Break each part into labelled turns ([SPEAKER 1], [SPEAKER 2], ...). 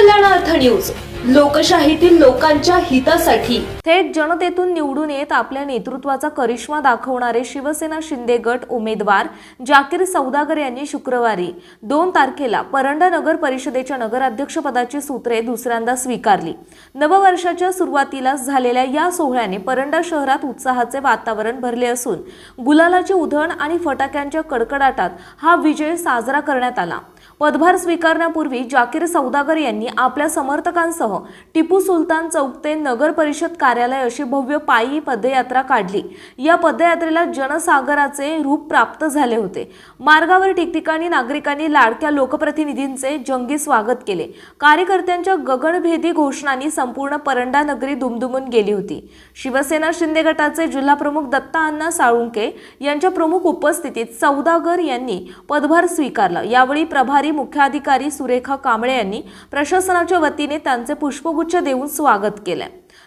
[SPEAKER 1] News. लोकशाहीतील लोकांच्या हितासाठी.
[SPEAKER 2] थेट जनतेतून निवडून येत आपल्या नेतृत्वाचा करिश्मा दाखवणारे शिवसेना शिंदे गट उमेदवार जाकीर सौदागर यांनी शुक्रवारी दोन तारखेला परंडा नगर परिषदेच्या नगराध्यक्षपदाची सूत्रे दुसऱ्यांदा स्वीकारली. नववर्षाच्या सुरुवातीला झालेल्या या सोहळ्याने परंडा शहरात उत्साहाचे वातावरण भरले असून गुलालाची उधळण आणि फटाक्यांच्या कडकडाटात हा विजय साजरा करण्यात आला. पदभार स्वीकारण्यापूर्वी जाकीर सौदागर यांनी आपल्या समर्थकांसह टिपू सुलतान चौक ते नगर परिषद कार्यालय अशी भव्य पायी पदयात्रा काढली. या पदयात्रेला जनसागराचे रूप प्राप्त झाले होते. मार्गावर ठिकठिकाणी नागरिकांनी लाडक्या लोकप्रतिनिधींचे जंगी स्वागत केले. कार्यकर्त्यांच्या गगनभेदी घोषणांनी संपूर्ण परंडा नगरी दुमदुमून गेली होती. शिवसेना शिंदे गटाचे जिल्हाप्रमुख दत्ता अण्णा साळुंके यांच्या प्रमुख उपस्थितीत सौदागर यांनी पदभार स्वीकारला. यावेळी प्रभारी मुख्याधिकारी सुरेखा कांबळे यांनी प्रशासनाच्या वतीने त्यांचे पुष्पगुच्छ देऊन स्वागत केले.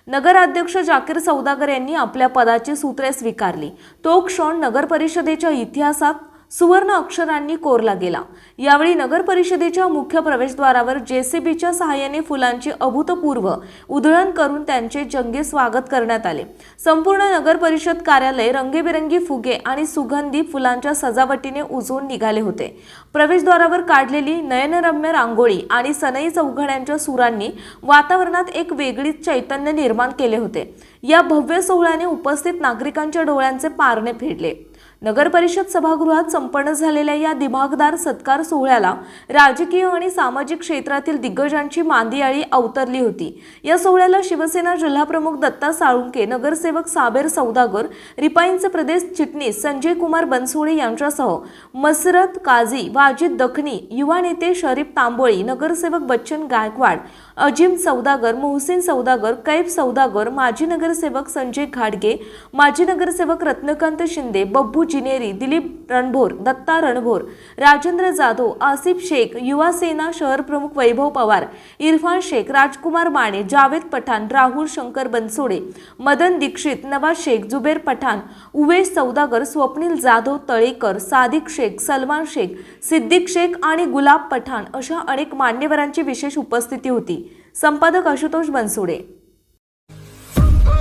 [SPEAKER 2] नगराध्यक्ष जाकीर सौदागर यांनी आपल्या पदाची सूत्रे स्वीकारली. तो क्षण नगर परिषदेच्या इतिहासात सुवर्ण अक्षरांनी कोरला गेला. यावेळी नगर परिषदेच्या मुख्य प्रवेशद्वारावर जेसीबीच्या सहाय्याने फुलांची अभूतपूर्व उधळण करून त्यांचे जंगे स्वागत करण्यात आले. संपूर्ण नगर परिषद कार्यालय रंगीबेरंगी फुगे आणि सुगंधी फुलांच्या सजावटीने उजवून निघाले होते. प्रवेशद्वारावर काढलेली नयनरम्य रांगोळी आणि सनई चौघड्यांच्या सुरांनी वातावरणात एक वेगळीच चैतन्य निर्माण केले होते. या भव्य सोहळ्याने उपस्थित नागरिकांच्या डोळ्यांचे पारणे फेडले. नगरपरिषद सभागृहात संपन्न झालेल्या या दिमागदार सत्कार सोहळ्याला राजकीय आणि सामाजिक क्षेत्रातील दिग्गजांची मांदियाळी अवतरली होती. या सोहळ्याला शिवसेना जिल्हाप्रमुख दत्ता साळुंके नगरसेवक साबेर सौदागर रिपाईंचे प्रदेश चिटणीस संजय कुमार बनसोडे यांच्यासह मसरत काझी वाजिद दखनी युवा नेते शरीफ तांबोळी नगरसेवक बच्चन गायकवाड अजिम सौदागर मोहसिन सौदागर कैफ सौदागर माजी नगरसेवक संजय घाडगे माजी नगरसेवक रत्नकांत शिंदे बब्बू जिनेरी दिलीप रणभोर दत्ता रणभोर राजेंद्र जाधव आसिफ शेख युवा सेना शहर प्रमुख वैभव पवार इरफान शेख राजकुमार माने जावेद पठाण राहुल शंकर बनसोडे मदन दीक्षित नवाज शेख जुबेर पठाण उवेश सौदागर स्वप्नील जाधव तळेकर सादिक शेख सलमान शेख सिद्दीक शेख आणि गुलाब पठाण अशा अनेक मान्यवरांची विशेष उपस्थिती होती. संपादक आशुतोष बनसोडे.